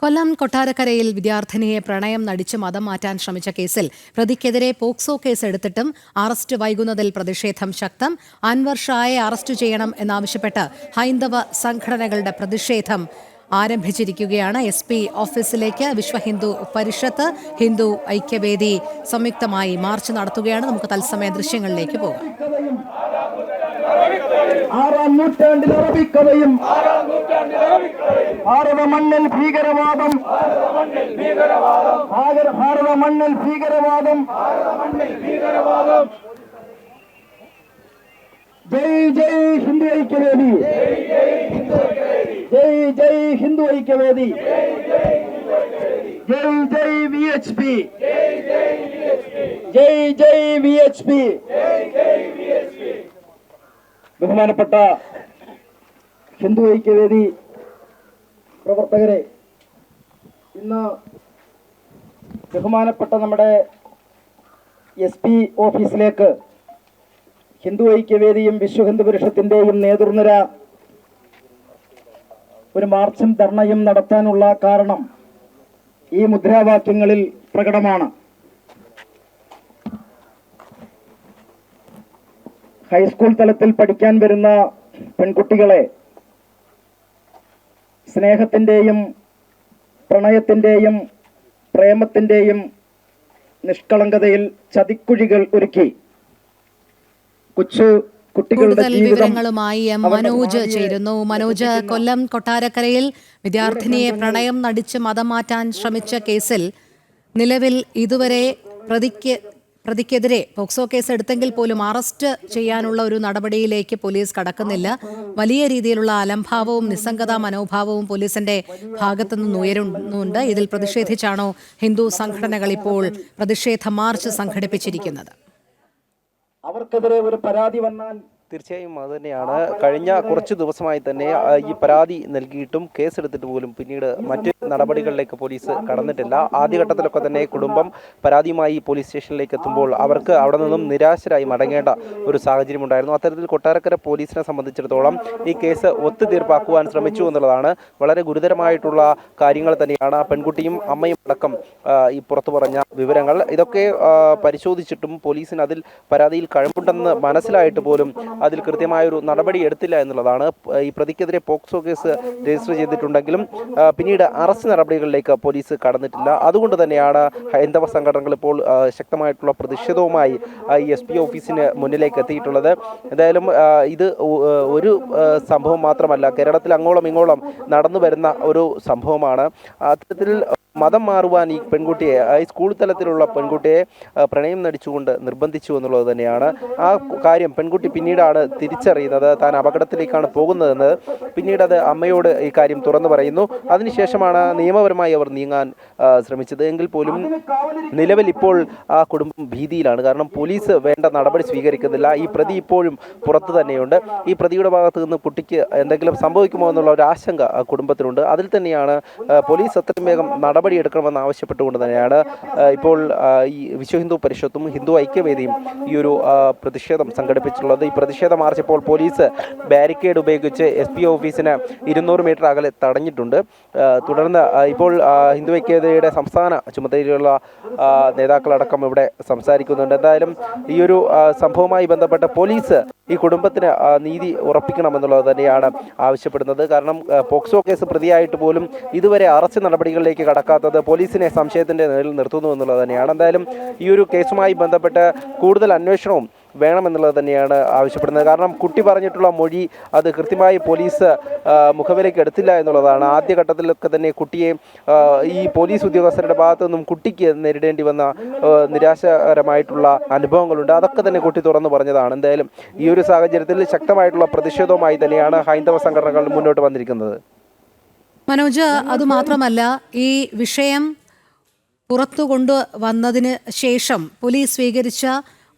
കൊല്ലം കൊട്ടാരക്കരയിൽ വിദ്യാർത്ഥിനിയെ പ്രണയം നടിച്ച് മതം മാറ്റാൻ ശ്രമിച്ച കേസിൽ പ്രതിക്കെതിരെ പോക്സോ കേസ് എടുത്തിട്ടും അറസ്റ്റ് വൈകുന്നതിൽ പ്രതിഷേധം ശക്തം. അൻവർ ഷായെ അറസ്റ്റ് ചെയ്യണം എന്നാവശ്യപ്പെട്ട് ഹൈന്ദവ സംഘടനകളുടെ പ്രതിഷേധം ആരംഭിച്ചിരിക്കുകയാണ്. എസ് പി ഓഫീസിലേക്ക് വിശ്വ ഹിന്ദു പരിഷത്ത് ഹിന്ദു ഐക്യവേദി സംയുക്തമായി മാർച്ച് നടത്തുകയാണ്. നമുക്ക് തത്സമയ ദൃശ്യങ്ങളിലേക്ക് പോകാം. ആറാം നൂറ്റാണ്ടിൽ അറബിക്കഥയും ഭാരത മണ്ണിൽ ഭീകരവാദം ഭാരത- മണ്ണിൽ ഭീകരവാദം ജയ് ജയ് ഹിന്ദു ഐക്യവേദി. ജയ് ജയ് ഹിന്ദു ഐക്യവേദി. ജയ് ജയ് വി എച്ച് പി. ജയ് ജയ് വി എച്ച് പി. ബഹുമാനപ്പെട്ട ഹിന്ദു ഐക്യവേദി പ്രവർത്തകരെ ഇന്ന് ബഹുമാനപ്പെട്ട നമ്മുടെ എസ് പി ഓഫീസിലേക്ക് ഹിന്ദു ഐക്യവേദിയും വിശ്വ ഹിന്ദു പരിഷത്തിന്റെയും നേതൃനിര ഒരു മാർച്ചും ധർണയും നടത്താനുള്ള കാരണം ഈ മുദ്രാവാക്യങ്ങളിൽ പ്രകടമാണ്. ഹൈസ്കൂൾ തലത്തിൽ പഠിക്കാൻ വരുന്ന പെൺകുട്ടികളെ സ്നേഹത്തിന്റെയും പ്രണയത്തിന്റെയും പ്രേമത്തിന്റെയും നിഷ്കളങ്കതയിൽ ചതിക്കുഴികൾ ഒരുക്കി. കൊച്ചു കുട്ടികളുടെ കൂടുതൽ വിവരങ്ങളുമായി എം മനോജ് ചേരുന്നു. മനോജ് കൊല്ലം കൊട്ടാരക്കരയിൽ വിദ്യാർത്ഥിനിയെ പ്രണയം നടിച്ച് മതം മാറ്റാൻ ശ്രമിച്ച കേസിൽ നിലവിൽ ഇതുവരെ പ്രതിക്ക് പ്രതിക്കെതിരെ പോക്സോ കേസ് എടുത്തെങ്കിൽ പോലും അറസ്റ്റ് ചെയ്യാനുള്ള ഒരു നടപടിയിലേക്ക് പോലീസ് കടക്കുന്നില്ല. വലിയ രീതിയിലുള്ള അലംഭാവവും നിസ്സംഗതാ മനോഭാവവും പോലീസിന്റെ ഭാഗത്തു നിന്ന് ഉയരുന്നുണ്ട്. ഇതിൽ പ്രതിഷേധിച്ചാണോ ഹിന്ദു സംഘടനകൾ ഇപ്പോൾ പ്രതിഷേധ മാർച്ച് സംഘടിപ്പിച്ചിരിക്കുന്നത്? അവർക്കെതിരെ ഒരു പരാതി വന്നാൽ തീർച്ചയായും അത് തന്നെയാണ്. കഴിഞ്ഞ കുറച്ച് ദിവസമായി തന്നെ ഈ പരാതി നൽകിയിട്ടും കേസെടുത്തിട്ട് പോലും പിന്നീട് മറ്റ് നടപടികളിലേക്ക് പോലീസ് കടന്നിട്ടില്ല. ആദ്യഘട്ടത്തിലൊക്കെ തന്നെ കുടുംബം പരാതിയുമായി പോലീസ് സ്റ്റേഷനിലേക്ക് എത്തുമ്പോൾ അവർക്ക് അവിടെ നിന്നും നിരാശരായി മടങ്ങേണ്ട ഒരു സാഹചര്യം ഉണ്ടായിരുന്നു. അത്തരത്തിൽ കൊട്ടാരക്കര പോലീസിനെ സംബന്ധിച്ചിടത്തോളം ഈ കേസ് ഒത്തുതീർപ്പാക്കുവാൻ ശ്രമിച്ചു എന്നുള്ളതാണ്. വളരെ ഗുരുതരമായിട്ടുള്ള കാര്യങ്ങൾ തന്നെയാണ്. ആ പെൺകുട്ടിയും അമ്മയും അടക്കം ഈ പുറത്തു പറഞ്ഞ വിവരങ്ങൾ. ഇതൊക്കെ പരിശോധിച്ചിട്ടും പോലീസിന് അതിൽ പരാതിയിൽ കഴമ്പുണ്ടെന്ന് മനസ്സിലായിട്ട് പോലും അതിൽ കൃത്യമായൊരു നടപടി എടുത്തില്ല എന്നുള്ളതാണ്. ഈ പ്രതിക്കെതിരെ പോക്സോ കേസ് രജിസ്റ്റർ ചെയ്തിട്ടുണ്ടെങ്കിലും പിന്നീട് അറസ്റ്റ് നടപടികളിലേക്ക് പോലീസ് കടന്നിട്ടില്ല. അതുകൊണ്ട് തന്നെയാണ് ഹൈന്ദവ സംഘടനകൾ ഇപ്പോൾ ശക്തമായിട്ടുള്ള പ്രതിഷേധവുമായി ഈ എസ് പി ഓഫീസിന് മുന്നിലേക്ക് എത്തിയിട്ടുള്ളത്. എന്തായാലും ഇത് ഒരു സംഭവം മാത്രമല്ല കേരളത്തിൽ അങ്ങോളം ഇങ്ങോളം നടന്നു വരുന്ന ഒരു സംഭവമാണ്. അത്തരത്തിൽ മതം മാറുവാൻ ഈ പെൺകുട്ടിയെ ഈ സ്കൂൾ തലത്തിലുള്ള പെൺകുട്ടിയെ പ്രണയം നടിച്ചുകൊണ്ട് നിർബന്ധിച്ചു എന്നുള്ളത് തന്നെയാണ്. ആ കാര്യം പെൺകുട്ടി പിന്നീടാണ് തിരിച്ചറിയുന്നത്. താൻ അപകടത്തിലേക്കാണ് പോകുന്നതെന്ന് പിന്നീട് അത് അമ്മയോട് ഈ കാര്യം തുറന്നു പറയുന്നു. അതിനുശേഷമാണ് നിയമപരമായി അവർ നീങ്ങാൻ ശ്രമിച്ചത്. എങ്കിൽ പോലും നിലവിൽ ഇപ്പോൾ ആ കുടുംബം ഭീതിയിലാണ്. കാരണം പോലീസ് വേണ്ട നടപടി സ്വീകരിക്കുന്നില്ല. ഈ പ്രതി ഇപ്പോഴും പുറത്തു തന്നെയുണ്ട്. ഈ പ്രതിയുടെ ഭാഗത്ത് നിന്ന് കുട്ടിക്ക് എന്തെങ്കിലും സംഭവിക്കുമോ എന്നുള്ള ഒരു ആശങ്ക കുടുംബത്തിനുണ്ട് അതിൽ തന്നെയാണ് പോലീസ് അത്രയും വേഗം നടപടി എടുക്കണമെന്ന് ആവശ്യപ്പെട്ടുകൊണ്ട് തന്നെയാണ് ഇപ്പോൾ ഈ വിശ്വ ഹിന്ദു പരിഷത്തും ഹിന്ദു ഐക്യവേദിയും ഈ ഒരു പ്രതിഷേധം സംഘടിപ്പിച്ചിട്ടുള്ളത്. ഈ പ്രതിഷേധ മാർച്ച് ഇപ്പോൾ പോലീസ് ബാരിക്കേഡ് ഉപയോഗിച്ച് എസ് പി ഓഫീസിന് ഇരുന്നൂറ് മീറ്റർ അകലെ തടഞ്ഞിട്ടുണ്ട്. തുടർന്ന് ഇപ്പോൾ ഹിന്ദു ഐക്യവേദിയുടെ സംസ്ഥാന ചുമതലയിലുള്ള നേതാക്കളടക്കം ഇവിടെ സംസാരിക്കുന്നുണ്ട്. എന്തായാലും ഈ ഒരു സംഭവവുമായി ബന്ധപ്പെട്ട് പോലീസ് ഈ കുടുംബത്തിന് നീതി ഉറപ്പിക്കണമെന്നുള്ളത് തന്നെയാണ് ആവശ്യപ്പെടുന്നത്. കാരണം പോക്സോ കേസ് പ്രതിയായിട്ട് പോലും ഇതുവരെ അറസ്റ്റ് നടപടികളിലേക്ക് കടക്കാത്തത് പോലീസിനെ സംശയത്തിന്റെ നിഴലിൽ നിർത്തുന്നു എന്നുള്ളത് തന്നെയാണ്. എന്തായാലും ഈ ഒരു കേസുമായി ബന്ധപ്പെട്ട് കൂടുതൽ അന്വേഷണവും വേണമെന്നുള്ളത് തന്നെയാണ് ആവശ്യപ്പെടുന്നത്. കാരണം കുട്ടി പറഞ്ഞിട്ടുള്ള മൊഴി അത് കൃത്യമായി പോലീസ് മുഖവിലേക്ക് എടുത്തില്ല എന്നുള്ളതാണ്. ആദ്യഘട്ടത്തിലൊക്കെ തന്നെ കുട്ടിയെ ഈ പോലീസ് ഉദ്യോഗസ്ഥരുടെ ഭാഗത്തു നിന്നും കുട്ടിക്ക് നേരിടേണ്ടി വന്ന നിരാശകരമായിട്ടുള്ള അനുഭവങ്ങളുണ്ട്. അതൊക്കെ തന്നെ കുട്ടി തുറന്നു പറഞ്ഞതാണ്. എന്തായാലും ഈ ഒരു സാഹചര്യത്തിൽ ശക്തമായിട്ടുള്ള പ്രതിഷേധവുമായി തന്നെയാണ് ഹൈന്ദവ സംഘടനകൾ മുന്നോട്ട് വന്നിരിക്കുന്നത്. മനോജ് അതുമാത്രമല്ല ഈ വിഷയം പുറത്തു കൊണ്ടു വന്നതിന് ശേഷം പോലീസ് സ്വീകരിച്ച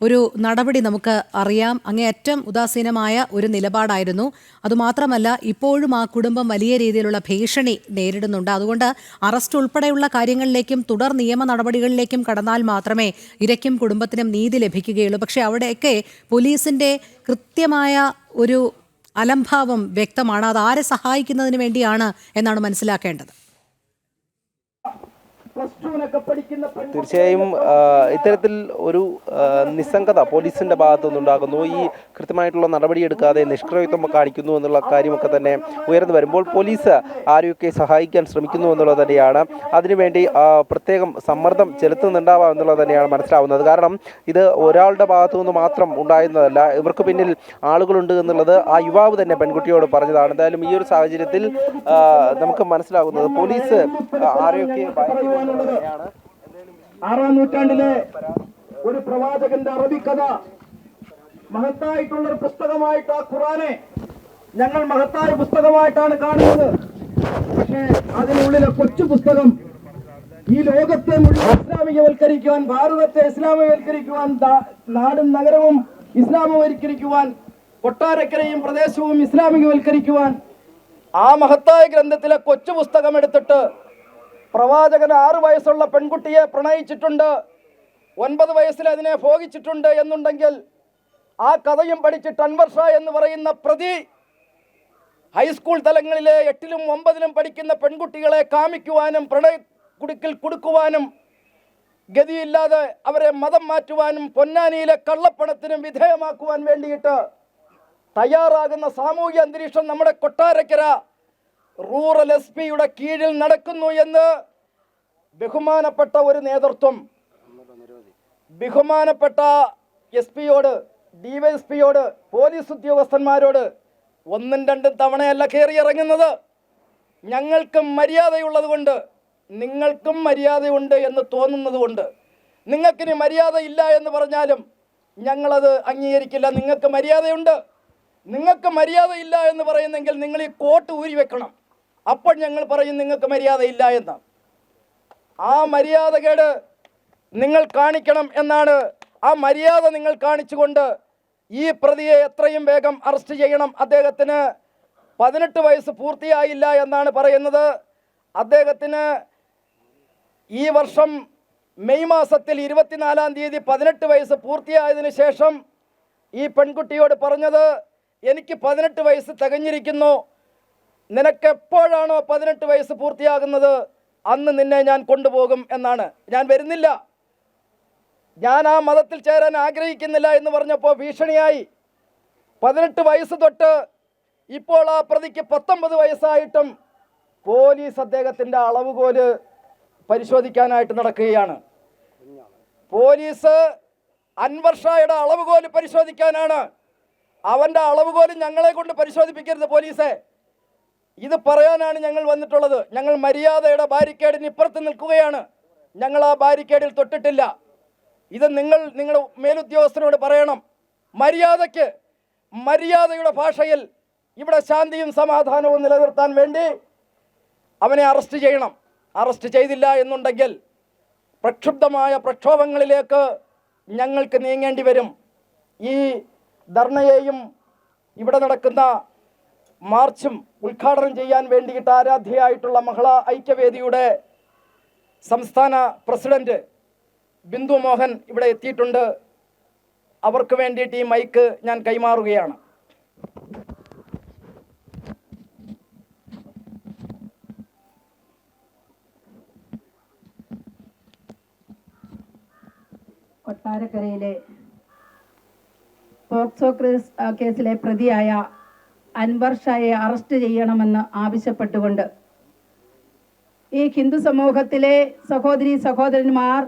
ഒരു നടപടി നമുക്ക് അറിയാം. അങ്ങേയറ്റം ഉദാസീനമായ ഒരു നിലപാടായിരുന്നു. അതുമാത്രമല്ല ഇപ്പോഴും ആ കുടുംബം വലിയ രീതിയിലുള്ള ഭീഷണി നേരിടുന്നുണ്ട്. അതുകൊണ്ട് അറസ്റ്റ് ഉൾപ്പെടെയുള്ള കാര്യങ്ങളിലേക്കും തുടർ നിയമ നടപടികളിലേക്കും കടന്നാൽ മാത്രമേ ഇരയ്ക്കും കുടുംബത്തിനും നീതി ലഭിക്കുകയുള്ളൂ. പക്ഷേ അവിടെയൊക്കെ പോലീസിന്റെ കൃത്യമായ ഒരു അലംഭാവം വ്യക്തമാണ്. അത് ആരെ സഹായിക്കുന്നതിന് വേണ്ടിയാണ് എന്നാണ് മനസ്സിലാക്കേണ്ടത് പ്ലസ് ടുവിനൊക്കെ പഠിക്കുന്ന പെൺകുട്ടികൾ തീർച്ചയായും ഇത്തരത്തിൽ ഒരു നിസ്സംഗത പോലീസിന്റെ ഭാഗത്തു നിന്നുണ്ടാകുന്നു ഈ കൃത്യമായിട്ടുള്ള നടപടിയെടുക്കാതെ നിഷ്ക്രിയത്വം കാണിക്കുന്നു എന്നുള്ള കാര്യമൊക്കെ തന്നെ ഉയർന്നു വരുമ്പോൾ പോലീസ് ആരെയൊക്കെ സഹായിക്കാൻ ശ്രമിക്കുന്നു എന്നുള്ളത് തന്നെയാണ്. അതിനുവേണ്ടി പ്രത്യേകം സമ്മർദ്ദം ചെലുത്തുന്നുണ്ടാവാം എന്നുള്ളത് തന്നെയാണ് മനസ്സിലാവുന്നത്. കാരണം ഇത് ഒരാളുടെ ഭാഗത്തു നിന്ന് മാത്രം ഉണ്ടായിരുന്നതല്ല. ഇവർക്ക് പിന്നിൽ ആളുകളുണ്ട് എന്നുള്ളത് ആ യുവാവ് തന്നെ പെൺകുട്ടിയോട് പറഞ്ഞതാണ്. എന്തായാലും ഈ ഒരു സാഹചര്യത്തിൽ നമുക്ക് മനസ്സിലാകുന്നത് പോലീസ് ആരെയൊക്കെ എന്നുള്ളത് ആറാം നൂറ്റാണ്ടിലെ ഒരു പ്രവാചകന്റെ അറബിക്കഥ മഹത്തായിട്ടുള്ള ഒരു പുസ്തകമായിട്ട് ആ ഖുറാനെ ഞങ്ങൾ മഹത്തായ പുസ്തകമായിട്ടാണ് കാണുന്നത്. പക്ഷേ അതിനുള്ളിലെ കൊച്ചു പുസ്തകം ഈ ലോകത്തെ മുഴുവൻ ഇസ്ലാമികവൽക്കരിക്കുവാൻ ഭാരതത്തെ ഇസ്ലാമികവൽക്കരിക്കുവാൻ നാടും നഗരവും ഇസ്ലാമവൽക്കരിക്കുവാൻ കൊട്ടാരക്കരയും പ്രദേശവും ഇസ്ലാമികവൽക്കരിക്കുവാൻ ആ മഹത്തായ ഗ്രന്ഥത്തിലെ കൊച്ചു പുസ്തകം എടുത്തിട്ട് പ്രവാചകൻ ആറു വയസ്സുള്ള പെൺകുട്ടിയെ പ്രണയിച്ചിട്ടുണ്ട്. ഒൻപത് വയസ്സിൽ അതിനെ ഭോഗിച്ചിട്ടുണ്ട് എന്നുണ്ടെങ്കിൽ ആ കഥയും പഠിച്ചിട്ട് അൻവർ എന്ന് പറയുന്ന പ്രതി ഹൈസ്കൂൾ തലങ്ങളിലെ എട്ടിലും ഒമ്പതിലും പഠിക്കുന്ന പെൺകുട്ടികളെ കാമിക്കുവാനും പ്രണയ കുടുക്കിൽ കൊടുക്കുവാനും ഗതിയില്ലാതെ അവരെ മതം മാറ്റുവാനും പൊന്നാനിയിലെ കള്ളപ്പണത്തിനും വിധേയമാക്കുവാൻ വേണ്ടിയിട്ട് തയ്യാറാകുന്ന സാമൂഹ്യ അന്തരീക്ഷം നമ്മുടെ കൊട്ടാരക്കര റൂറൽ എസ് പിയുടെ കീഴിൽ നടക്കുന്നു എന്ന് ബഹുമാനപ്പെട്ട ഒരു നേതൃത്വം ബഹുമാനപ്പെട്ട എസ് പിയോട് ഡിവൈഎസ്പിയോട് പോലീസ് ഉദ്യോഗസ്ഥന്മാരോട് ഒന്നും രണ്ടും തവണയല്ല കയറിയിറങ്ങുന്നത്. ഞങ്ങൾക്കും മര്യാദയുള്ളത് കൊണ്ട് നിങ്ങൾക്കും മര്യാദയുണ്ട് എന്ന് തോന്നുന്നത് കൊണ്ട് നിങ്ങൾക്കിനി മര്യാദ ഇല്ല എന്ന് പറഞ്ഞാലും ഞങ്ങളത് അംഗീകരിക്കില്ല. നിങ്ങൾക്ക് മര്യാദയുണ്ട്. നിങ്ങൾക്ക് മര്യാദയില്ല എന്ന് പറയുന്നെങ്കിൽ നിങ്ങൾ ഈ കോട്ട് ഊരി വെക്കണം അപ്പോൾ ഞങ്ങൾ പറയും നിങ്ങൾക്ക് മര്യാദയില്ല എന്ന്. ആ മര്യാദകേട് നിങ്ങൾ കാണിക്കണം എന്നാണ് ആ മര്യാദ നിങ്ങൾ കാണിച്ചുകൊണ്ട് ഈ പ്രതിയെ എത്രയും വേഗം അറസ്റ്റ് ചെയ്യണം. അദ്ദേഹത്തിന് പതിനെട്ട് വയസ്സ് പൂർത്തിയായില്ല എന്നാണ് പറയുന്നത്. അദ്ദേഹത്തിന് ഈ വർഷം മെയ് മാസത്തിൽ ഇരുപത്തിനാലാം തീയതി പതിനെട്ട് വയസ്സ് പൂർത്തിയായതിനു ശേഷം ഈ പെൺകുട്ടിയോട് പറഞ്ഞത് എനിക്ക് പതിനെട്ട് വയസ്സ് തികഞ്ഞിരിക്കുന്നു. നിനക്ക് എപ്പോഴാണോ പതിനെട്ട് വയസ്സ് പൂർത്തിയാകുന്നത്? അന്ന് നിന്നെ ഞാൻ കൊണ്ടുപോകും എന്നാണ്. ഞാൻ വരുന്നില്ല. ഞാൻ ആ മതത്തിൽ ചേരാൻ ആഗ്രഹിക്കുന്നില്ല എന്ന് പറഞ്ഞപ്പോൾ ഭീഷണിയായി. പതിനെട്ട് വയസ്സ് തൊട്ട് ഇപ്പോൾ ആ പ്രതിക്ക് പത്തൊമ്പത് വയസ്സായിട്ടും പോലീസ് അദ്ദേഹത്തിന്റെ അളവുകോൽ പരിശോധിക്കാനായിട്ട് നടക്കുകയാണ്. പോലീസ് അൻവർ ഷായുടെ അളവുകോൽ പരിശോധിക്കാനാണ്. അവന്റെ അളവുകോൽ ഞങ്ങളെ കൊണ്ട് പരിശോധിപ്പിക്കരുത് പോലീസെ. ഇത് പറയാനാണ് ഞങ്ങൾ വന്നിട്ടുള്ളത്. ഞങ്ങൾ മര്യാദയുടെ ബാരിക്കേഡിന് ഇപ്പുറത്ത് നിൽക്കുകയാണ്. ഞങ്ങൾ ആ ബാരിക്കേഡിൽ തൊട്ടിട്ടില്ല. ഇത് നിങ്ങൾ നിങ്ങളുടെ മേലുദ്യോഗസ്ഥരോട് പറയണം. മര്യാദയ്ക്ക് മര്യാദയുടെ ഭാഷയിൽ ഇവിടെ ശാന്തിയും സമാധാനവും നിലനിർത്താൻ വേണ്ടി അവനെ അറസ്റ്റ് ചെയ്യണം. അറസ്റ്റ് ചെയ്തില്ല എന്നുണ്ടെങ്കിൽ പ്രക്ഷുബ്ധമായ പ്രക്ഷോഭങ്ങളിലേക്ക് ഞങ്ങൾക്ക് നീങ്ങേണ്ടി വരും. ഈ ധർണയെയും ഇവിടെ നടക്കുന്ന മാർച്ചും ഉദ്ഘാടനം ചെയ്യാൻ വേണ്ടിയിട്ട് ആരാധ്യയായിട്ടുള്ള മഹിളാ ഐക്യവേദിയുടെ സംസ്ഥാന പ്രസിഡന്റ് ബിന്ദു മോഹൻ ഇവിടെ എത്തിയിട്ടുണ്ട്. അവർക്ക് വേണ്ടിയിട്ട് ഈ മൈക്ക് ഞാൻ കൈമാറുകയാണ്. കൊട്ടാരക്കരയിലെ പോക്സോ കേസ് കേസിലെ പ്രതിയായ അൻവർ ഷായെ അറസ്റ്റ് ചെയ്യണമെന്ന് ആവശ്യപ്പെട്ടുകൊണ്ട്. ഈ ഹിന്ദു സമൂഹത്തിലെ സഹോദരി സഹോദരന്മാർ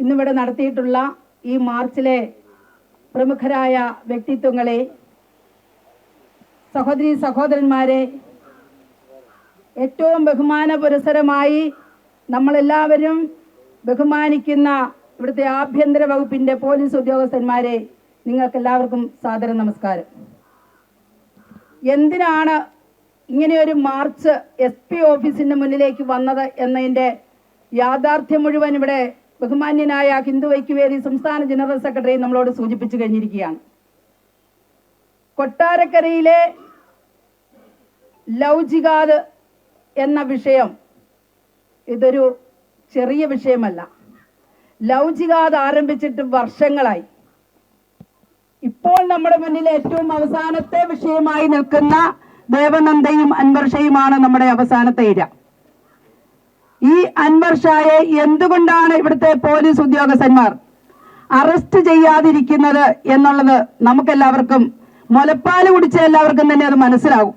ഇന്നിവിടെ നടത്തിയിട്ടുള്ള ഈ മാർച്ചിലെ പ്രമുഖരായ വ്യക്തിത്വങ്ങളെ സഹോദരി സഹോദരന്മാരെ ഏറ്റവും ബഹുമാന പുരസരമായി നമ്മളെല്ലാവരും ബഹുമാനിക്കുന്ന ഇവിടുത്തെ ആഭ്യന്തര വകുപ്പിന്റെ പോലീസ് ഉദ്യോഗസ്ഥന്മാരെ നിങ്ങൾക്കെല്ലാവർക്കും സാദര നമസ്കാരം. എന്തിനാണ് ഇങ്ങനെയൊരു മാർച്ച് എസ് പി ഓഫീസിന്റെ മുന്നിലേക്ക് വന്നത് എന്നതിന്റെ യാഥാർത്ഥ്യം മുഴുവൻ ഇവിടെ ബഹുമാന്യനായ ഹിന്ദു ഐക്യവേദി സംസ്ഥാന ജനറൽ സെക്രട്ടറി നമ്മളോട് സൂചിപ്പിച്ചു കഴിഞ്ഞിരിക്കുകയാണ്. കൊട്ടാരക്കരയിലെ ജിഹാദ് എന്ന വിഷയം ഇതൊരു ചെറിയ വിഷയമല്ല. ജിഹാദ് ആരംഭിച്ചിട്ട് വർഷങ്ങളായി. ഇപ്പോൾ നമ്മുടെ മുന്നിൽ ഏറ്റവും അവസാനത്തെ വിഷയമായി നിൽക്കുന്ന ദേവനന്ദയും അൻവർഷയുമാണ് നമ്മുടെ അവസാനത്തെ ഇര. ഈ അൻവർ ഷായെ എന്തുകൊണ്ടാണ് ഇവിടുത്തെ പോലീസ് ഉദ്യോഗസ്ഥന്മാർ അറസ്റ്റ് ചെയ്യാതിരിക്കുന്നത് എന്നുള്ളത് നമുക്കെല്ലാവർക്കും മുലപ്പാൽ കുടിച്ച എല്ലാവർക്കും തന്നെ അത് മനസ്സിലാകും.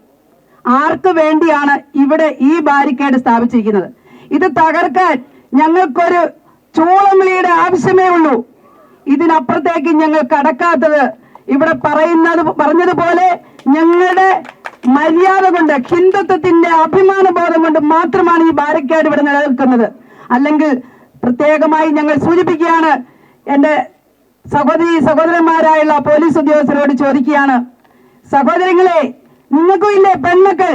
ആർക്ക് വേണ്ടിയാണ് ഇവിടെ ഈ ബാരിക്കേഡ് സ്ഥാപിച്ചിരിക്കുന്നത്? ഇത് തകർക്കാൻ ഞങ്ങൾക്കൊരു ചൂളംവിളിയുടെ ആവശ്യമേ ഉള്ളൂ. ഇതിനപ്പുറത്തേക്ക് ഞങ്ങൾ കടക്കാത്തത്. ഇവിടെ പറയുന്നത് പറഞ്ഞതുപോലെ ഞങ്ങളുടെ മര്യാദ കൊണ്ട് ഹിന്ദുത്വത്തിന്റെ അഭിമാന ബോധം കൊണ്ട് മാത്രമാണ് ഈ ബാരിക്കേഡ് ഇവിടെ നിലനിൽക്കുന്നത്. അല്ലെങ്കിൽ പ്രത്യേകമായി ഞങ്ങൾ സൂചിപ്പിക്കുകയാണ് എന്റെ സഹോദരി സഹോദരന്മാരായുള്ള പോലീസ് ഉദ്യോഗസ്ഥരോട് ചോദിക്കുകയാണ് സഹോദരങ്ങളെ നിങ്ങൾക്കും ഇല്ലേ പെൺമക്കൾ?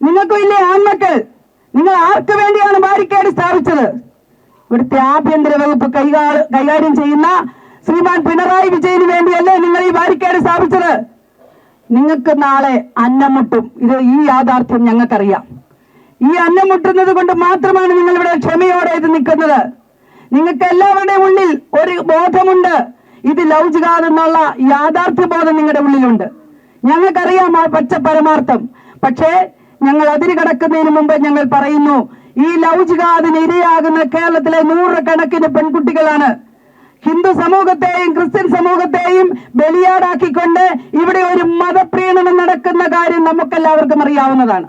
നിങ്ങൾക്കും ഇല്ലേ ആൺമക്കൾ? നിങ്ങൾ ആർക്കു വേണ്ടിയാണ് ബാരിക്കേഡ് സ്ഥാപിച്ചത്? ഇവിടുത്തെ ആഭ്യന്തര വകുപ്പ് കൈകാ- കൈകാര്യം ചെയ്യുന്ന ശ്രീമാൻ പിണറായി വിജയന് വേണ്ടിയല്ലേ നിങ്ങൾ ഈ ബാരിക്കേഡ് സ്ഥാപിച്ചത്? നിങ്ങൾക്ക് നാളെ അന്നം മുട്ടും ഇത് ഈ യാഥാർത്ഥ്യം ഞങ്ങൾക്കറിയാം. ഈ അന്നം മുട്ടുന്നത് കൊണ്ട് മാത്രമാണ് നിങ്ങൾ ഇവിടെ ക്ഷമയോടെ ഇത് നിൽക്കുന്നത്. നിങ്ങൾക്ക് എല്ലാവരുടെയും ഉള്ളിൽ ഒരു ബോധമുണ്ട്. ഇത് ലൗചികാതെന്നുള്ള യാഥാർത്ഥ്യ ബോധം നിങ്ങളുടെ ഉള്ളിലുണ്ട്. ഞങ്ങൾക്കറിയാം ആ പച്ച പരമാർത്ഥം. പക്ഷേ ഞങ്ങൾ അതിര് കടക്കുന്നതിന് മുമ്പ് ഞങ്ങൾ പറയുന്നു ഈ ലൗചികാതിന് ഇരയാകുന്ന കേരളത്തിലെ നൂറുകണക്കിന് പെൺകുട്ടികളാണ്. ഹിന്ദു സമൂഹത്തെയും ക്രിസ്ത്യൻ സമൂഹത്തെയും ബലിയാടാക്കിക്കൊണ്ട് ഇവിടെ ഒരു മതപ്രീണനം നടക്കുന്ന കാര്യം നമുക്കെല്ലാവർക്കും അറിയാവുന്നതാണ്.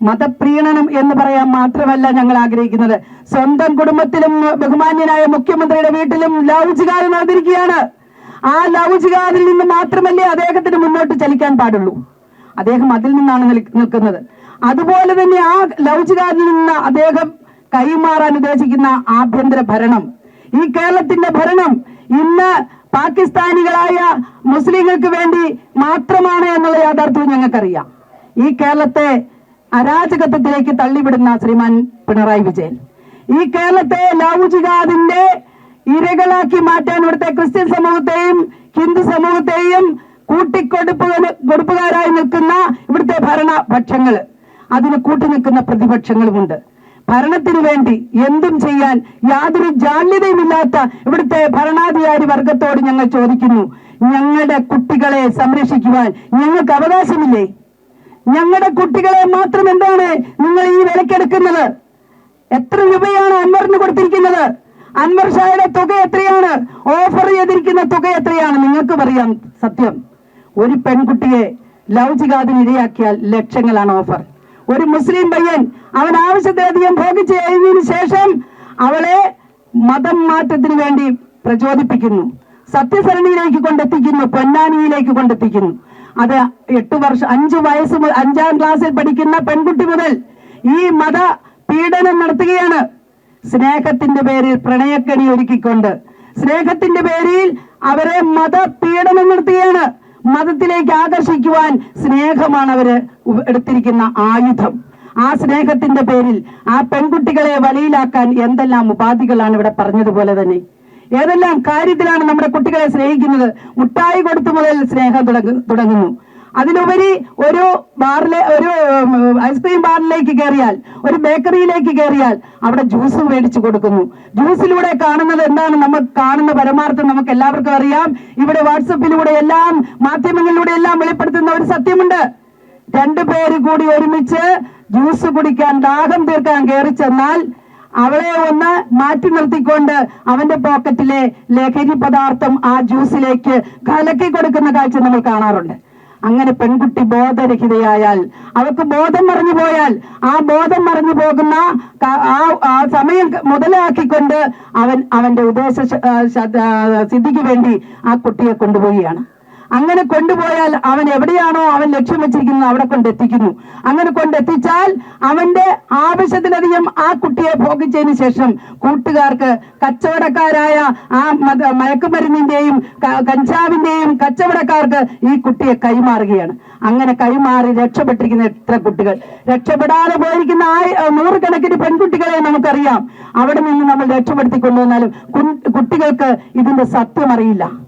മതപ്രീണനം എന്ന് പറയാൻ മാത്രമല്ല ഞങ്ങൾ ആഗ്രഹിക്കുന്നത്. സ്വന്തം കുടുംബത്തിലും ബഹുമാന്യനായ മുഖ്യമന്ത്രിയുടെ വീട്ടിലും ലൗചികാതി നടന്നിരിക്കുകയാണ്. ആ ലൗചികാതിൽ നിന്ന് മാത്രമല്ലേ അദ്ദേഹത്തിന് മുന്നോട്ട് ചലിക്കാൻ പാടുള്ളൂ. അദ്ദേഹം അതിൽ നിന്നാണ് നിൽക്കുന്നത്. അതുപോലെ തന്നെ ആ ലൗജുകാരിൽ നിന്ന് അദ്ദേഹം കൈമാറാൻ ഉദ്ദേശിക്കുന്ന ആഭ്യന്തര ഭരണം. ഈ കേരളത്തിന്റെ ഭരണം ഇന്ന് പാകിസ്ഥാനികളായ മുസ്ലിങ്ങൾക്ക് വേണ്ടി മാത്രമാണ് എന്നുള്ള യാഥാർത്ഥ്യം ഞങ്ങൾക്കറിയാം. ഈ കേരളത്തെ അരാജകത്വത്തിലേക്ക് തള്ളിവിടുന്ന ശ്രീമാൻ പിണറായി വിജയൻ. ഈ കേരളത്തെ ലവ് ഇരകളാക്കി മാറ്റാൻ ഇവിടുത്തെ ക്രിസ്ത്യൻ സമൂഹത്തെയും ഹിന്ദു സമൂഹത്തെയും കൂട്ടിക്കൊടുപ്പ് കൊടുപ്പുകാരായി നിൽക്കുന്ന ഇവിടുത്തെ ഭരണപക്ഷങ്ങൾ അതിന് കൂട്ടി നിൽക്കുന്ന പ്രതിപക്ഷങ്ങളുമുണ്ട്. ഭരണത്തിന് വേണ്ടി എന്തും ചെയ്യാൻ യാതൊരു ജാള്യതയുമില്ലാത്ത ഇവിടുത്തെ ഭരണാധികാരി വർഗത്തോട് ഞങ്ങൾ ചോദിക്കുന്നു ഞങ്ങളുടെ കുട്ടികളെ സംരക്ഷിക്കുവാൻ ഞങ്ങൾക്ക് അവകാശമില്ലേ? ഞങ്ങളുടെ കുട്ടികളെ മാത്രം എന്താണ് നിങ്ങൾ ഈ വിലക്കെടുക്കുന്നത്? എത്ര രൂപയാണ് അൻവറിന് കൊടുത്തിരിക്കുന്നത്? അൻവർ ഷായുടെ തുക എത്രയാണ്? ഓഫർ ചെയ്തിരിക്കുന്ന തുക എത്രയാണ്? നിങ്ങൾക്ക് പറയാം സത്യം. ഒരു പെൺകുട്ടിയെ ലവ് ജിഹാദിന് ഇരയാക്കിയാൽ ലക്ഷങ്ങളാണ് ഓഫർ. ഒരു മുസ്ലിം പയ്യൻ അവൻ ആവശ്യത്തിലധികം ഭോഗിച്ച് കഴിഞ്ഞതിന് ശേഷം അവളെ മതം മാറ്റത്തിന് വേണ്ടി പ്രചോദിപ്പിക്കുന്നു. സത്യസരണിയിലേക്ക് കൊണ്ടെത്തിക്കുന്നു പൊന്നാനിയിലേക്ക് കൊണ്ടെത്തിക്കുന്നു. അത് എട്ട് വർഷം അഞ്ചു വയസ്സ് അഞ്ചാം ക്ലാസ്സിൽ പഠിക്കുന്ന പെൺകുട്ടി മുതൽ ഈ മത പീഡനം നടത്തുകയാണ്. സ്നേഹത്തിന്റെ പേരിൽ പ്രണയക്കണി ഒരുക്കിക്കൊണ്ട് സ്നേഹത്തിന്റെ പേരിൽ അവരെ മത പീഡനം നടത്തുകയാണ്. മതത്തിലേക്ക് ആകർഷിക്കുവാൻ സ്നേഹമാണ് അവർ എടുത്തിരിക്കുന്ന ആയുധം. ആ സ്നേഹത്തിന്റെ പേരിൽ ആ പെൺകുട്ടികളെ വലയിലാക്കാൻ എന്തെല്ലാം ഉപാധികളാണ് ഇവിടെ പറഞ്ഞതുപോലെ തന്നെ. ഏതെല്ലാം കാര്യത്തിലാണ് നമ്മുടെ കുട്ടികളെ സ്നേഹിക്കുന്നത്? മുട്ടായി കൊടുത്തു മുതൽ സ്നേഹം തുടങ്ങുന്നു. അതിലുപരി ഒരു ബാറിലെ ഒരു ഐസ്ക്രീം ബാറിലേക്ക് കയറിയാൽ ഒരു ബേക്കറിയിലേക്ക് കയറിയാൽ അവിടെ ജ്യൂസ് മേടിച്ചു കൊടുക്കുന്നു. ജ്യൂസിലൂടെ കാണുന്നത് എന്താണ്? നമ്മൾ കാണുന്ന പരമാർത്ഥം നമുക്ക് എല്ലാവർക്കും അറിയാം. ഇവിടെ വാട്സപ്പിലൂടെ എല്ലാം മാധ്യമങ്ങളിലൂടെ എല്ലാം വെളിപ്പെടുത്തുന്ന ഒരു സത്യമുണ്ട്. രണ്ടു പേര് കൂടി ഒരുമിച്ച് ജ്യൂസ് കുടിക്കാൻ ദാഹം തീർക്കാൻ കയറി ചെന്നാൽ അവളെ ഒന്ന് മാറ്റി നിർത്തിക്കൊണ്ട് അവന്റെ പോക്കറ്റിലെ ലഹരി പദാർത്ഥം ആ ജ്യൂസിലേക്ക് കലക്കി കൊടുക്കുന്ന കാഴ്ച നമ്മൾ കാണാറുണ്ട്. അങ്ങനെ പെൺകുട്ടി ബോധരഹിതയായാൽ അവൾക്ക് ബോധം മറിഞ്ഞു പോയാൽ ആ ബോധം മറിഞ്ഞു പോകുന്ന ആ സമയം മുതലാക്കിക്കൊണ്ട് അവൻ അവന്റെ ഉദ്ദേശ ശ- ആ, ശ- ആ, സിദ്ധിക്ക് വേണ്ടി ആ കുട്ടിയെ കൊണ്ടുപോവുകയാണ്. അങ്ങനെ കൊണ്ടുപോയാൽ അവൻ എവിടെയാണോ അവൻ ലക്ഷ്യം വെച്ചിരിക്കുന്നത് അവിടെ കൊണ്ടെത്തിക്കുന്നു അങ്ങനെ കൊണ്ടെത്തിച്ചാൽ അവന്റെ ആവശ്യത്തിലധികം ആ കുട്ടിയെ ഭോഗിച്ചതിന് ശേഷം കൂട്ടുകാർക്ക് കച്ചവടക്കാരായ ആ മയക്കുമരുന്നിന്റെയും കഞ്ചാവിന്റെയും കച്ചവടക്കാർക്ക് ഈ കുട്ടിയെ കൈമാറുകയാണ്. അങ്ങനെ കൈമാറി രക്ഷപ്പെട്ടിരിക്കുന്ന എത്ര കുട്ടികൾ? രക്ഷപ്പെടാതെ പോയിരിക്കുന്ന ആ നൂറുകണക്കിന് പെൺകുട്ടികളെ നമുക്കറിയാം. അവിടെ നിന്ന് നമ്മൾ രക്ഷപ്പെടുത്തി കൊണ്ടുവന്നാലും കുട്ടികൾക്ക് ഇതിന്റെ സത്യം അറിയില്ല.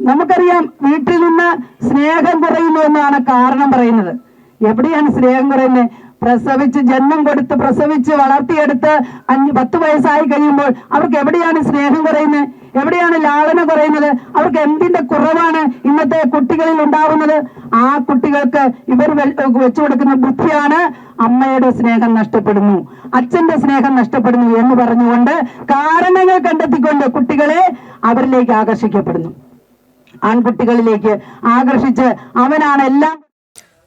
നമുക്കറിയാം വീട്ടിൽ നിന്ന് സ്നേഹം കുറയുന്നു എന്നാണ് കാരണം പറയുന്നത്. എവിടെയാണ് സ്നേഹം കുറയുന്നത് പ്രസവിച്ച് ജന്മം കൊടുത്ത് പ്രസവിച്ച് വളർത്തിയെടുത്ത് അഞ്ച് പത്ത് വയസ്സായി കഴിയുമ്പോൾ അവർക്ക് എവിടെയാണ് സ്നേഹം കുറയുന്നത് എവിടെയാണ് ലാളന കുറയുന്നത്? അവർക്ക് എന്തിന്റെ കുറവാണ് ഇന്നത്തെ കുട്ടികളിൽ ഉണ്ടാവുന്നത്? ആ കുട്ടികൾക്ക് ഇവർ വെച്ചു കൊടുക്കുന്ന ബുദ്ധിയാണ് അമ്മയുടെ സ്നേഹം നഷ്ടപ്പെടുന്നു അച്ഛന്റെ സ്നേഹം നഷ്ടപ്പെടുന്നു എന്ന് പറഞ്ഞുകൊണ്ട് കാരണങ്ങൾ കണ്ടെത്തിക്കൊണ്ട് കുട്ടികളെ അവരിലേക്ക് ആകർഷിക്കപ്പെടുന്നു. ആൺകുട്ടികളിലേക്ക് ആകർഷിച്ച് അവനാണ് എല്ലാം.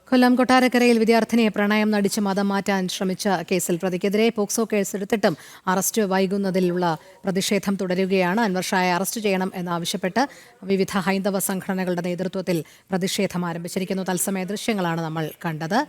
കൊല്ലം കൊട്ടാരക്കരയിൽ വിദ്യാർത്ഥിനിയെ പ്രണയം നടിച്ച് മതം മാറ്റാൻ ശ്രമിച്ച കേസിൽ പ്രതിക്കെതിരെ പോക്സോ കേസെടുത്തിട്ടും അറസ്റ്റ് വൈകുന്നതിലുള്ള പ്രതിഷേധം തുടരുകയാണ്. അൻവർ ഷായെ അറസ്റ്റ് ചെയ്യണം എന്നാവശ്യപ്പെട്ട് വിവിധ ഹൈന്ദവ സംഘടനകളുടെ നേതൃത്വത്തിൽ പ്രതിഷേധം ആരംഭിച്ചിരിക്കുന്നു. തത്സമയ ദൃശ്യങ്ങളാണ് നമ്മൾ കണ്ടത്.